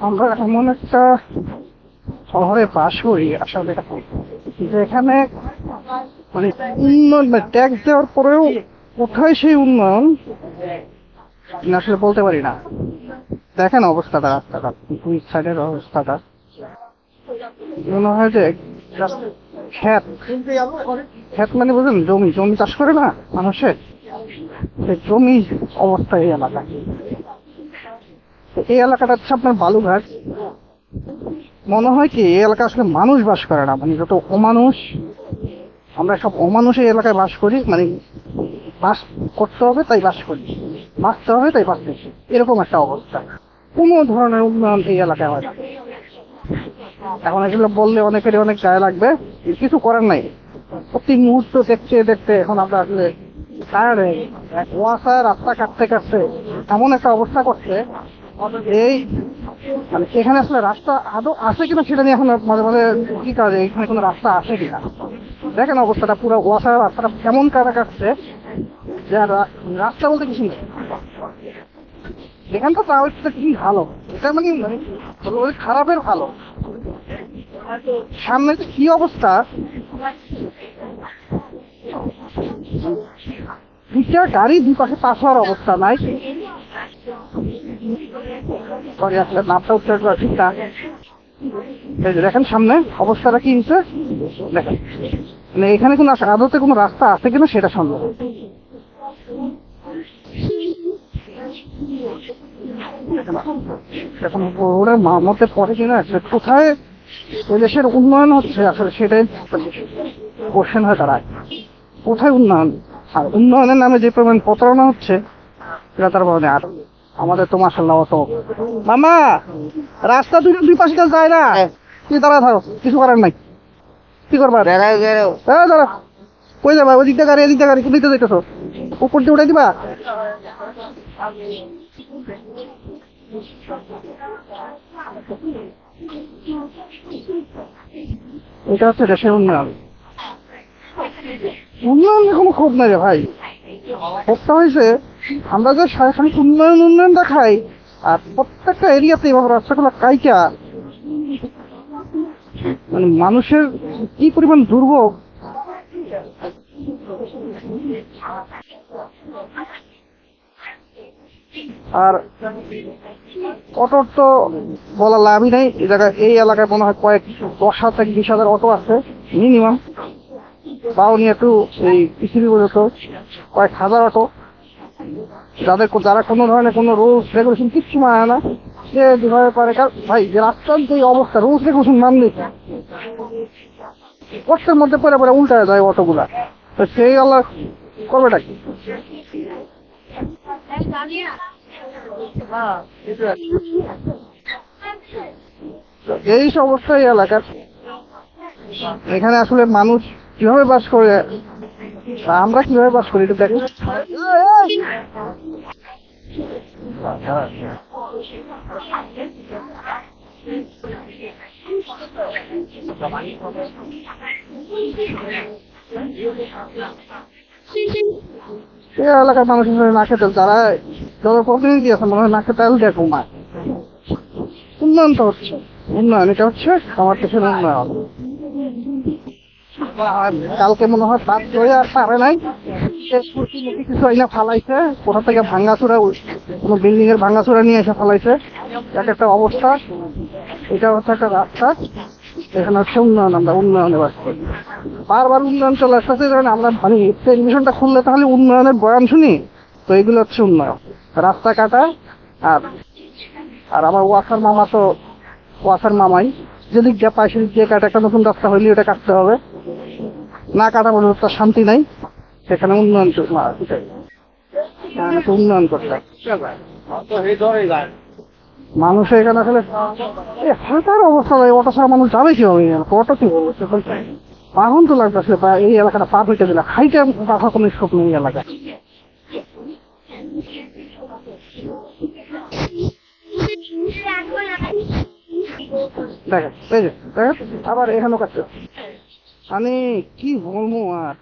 আমরা এমন একটা শহরে বাস করি আসলে যেখানে মানে উন্নয়ন মানে ট্যাক্স দেওয়ার পরেও কোথায় সেই উন্নয়ন? আসলে বলতে পারি না। দেখেন অবস্থাটা রাস্তাটা, দুই সাইডের অবস্থাটা। মনে হয় যে ক্ষেত ক্ষেত মানে বুঝলেন, জমি জমি চাষ করে না মানুষের? জমি অবস্থা এই এলাকা। এই এলাকাটা হচ্ছে আপনার বালুঘাট মনে হয় কি, এই এলাকা আসলে মানুষ বাস করে না। মানে যত অমানুষ, আমরা সব অমানুষ এই এলাকায় বাস করি। মানে বাস করতে হবে, তাই বাস করি। বাঁচতে হবে, তাই বাঁচতে এরকম একটা অবস্থা। কোনো ধরনের উন্নয়ন এই এলাকায় হয় না। এখন এগুলো বললে অনেকেরই অনেক গায়ে লাগবে। কিছু করার নাই। প্রতি মুহূর্ত দেখতে দেখতে এখন আমরা আসলে গেছি। রাস্তা কাটতে কাটতে এমন একটা অবস্থা করছে। এই মানে এখানে আসলে রাস্তা আদৌ আছে কিনা সেটা নিয়ে এখন মাঝে মাঝে কি কাজে, এখানে কোনো রাস্তা আছে কিনা? দেখেন অবস্থাটা, পুরো ওয়াশা রাস্তাটা কেমন কাটা কাটছে। যে রাস্তা বলতে কিছু নেই। এখানটা তাও কি ভালো? এটা মানে মানে খারাপের ভালো। সামনে যে কি অবস্থা? দুইটা গাড়ি দুই পাশে পাশ হওয়ার অবস্থা নাই। সরি আসলে নামটা উচ্চারণ করা ঠিক দেখেন সামনে অবস্থাটা কি হচ্ছে দেখেন। মানে এখানে কোনো আদতে কোনো রাস্তা আছে কিনা সেটা সন্দেহ এখন ওরা মতে পড়ে কিনা, কোথায় ওই দেশের উন্নয়ন হচ্ছে আসলে সেটাই কোশ্চেন হয়ে দাঁড়ায়। কোথায় উন্নয়ন? আর উন্নয়নের নামে যে পরিমাণ প্রতারণা হচ্ছে সেটা তার বলে আর আমাদের তো মাসাল্লাহ অত মামা রাস্তা দুই দুই পাশে যায় না। তুই দাঁড়া থাকো কিছু করার নাই। কি করবা? হ্যাঁ দাঁড়া কই যাবা? ওই দিকটা গাড়ি এদিকটা গাড়ি দিকটা যাইতেছো। উপর দিয়ে উঠাই দিবা। এটা হচ্ছে দেশের উন্নয়ন। উন্নয়ন নিয়ে কোনো ক্ষোভ নাই রে ভাই। ক্ষোভটা হয়েছে আমরা যে সারাখানিক উন্নয়ন উন্নয়ন দেখাই, আর প্রত্যেকটা এরিয়াতে এভাবে রাস্তাগুলো কাইকা মানে মানুষের কি পরিমাণ দুর্ভোগ? আর অটোর তো বলা লাভই নাই। এই এলাকায় মনে হয় কয়েক দশ হাজার থেকে বিশ হাজার অটো আছে মিনিমাম বাও নিয়ে একটু এই পৃথিবী পর্যন্ত কয়েক হাজার অটো। যাদের যারা কোনো ধরনের কোনো রুলস রেগুলেশন কিচ্ছু মানে না, সে যেভাবে পারে। কার- ভাই, যে রাস্তার যে অবস্থা রুলস রেগুলেশন মানলে কষ্টের মধ্যে পরে পরে উল্টায় যায় অটোগুলা। তো সেই আল্লাহ করবেটা কি? তো এই সমস্যা এই এলাকার। এখানে আসলে মানুষ কীভাবে বাস করে আমরা কীভাবে বাস করি এই এলাকার মানুষ না খেতে যারা জনপ্রতিনিধি আছে? মনে হয় না খেতে আলু দেখো মা উন্নয়ন তো হচ্ছে। উন্নয়ন, এটা হচ্ছে আমার দেশের উন্নয়ন। কালকে মনে হয় বাদ ধরে আর পারে নাই। কিছু আইনা ফালাইছে। কোথা থেকে ভাঙ্গাচুরা কোনো বিল্ডিং এর ভাঙ্গাচুরা নিয়ে এসে ফালাইছে। এক একটা অবস্থা। এটা হচ্ছে একটা রাস্তা। এখানে হচ্ছে উন্নয়ন আমরা, উন্নয়নে বাস করি। বারবার উন্নয়ন চলে আসতেছে আমরা মানে টেলিভিশনটা খুললে তাহলে উন্নয়নের বয়ান শুনি। তো এগুলো হচ্ছে উন্নয়ন। রাস্তা কাটা আর আর আমার ওয়াসার মামা তো ওয়াসার মামাই। যেদিক যা পায় সেদিক দিয়ে কাটা একটা নতুন রাস্তা হইলে ওটা কাটতে হবে। না কাটা পর্যন্ত তার শান্তি নাই। সেখানে উন্নয়ন। উন্নয়ন করতে। মানুষ এখানে আসলে হাঁটার অবস্থা নাই অটো ছাড়া মানুষ যাবে কীভাবে? অটো কি বলব বাহন তো লাগবে আসলে এই এলাকাটা পার হইতে দিলে। হাইটে পাখা কোনো স্কোপ নেই এলাকায়। দেখেন এই যে দেখেন আবার এখানেও কাটছে মানে কি বলব আর?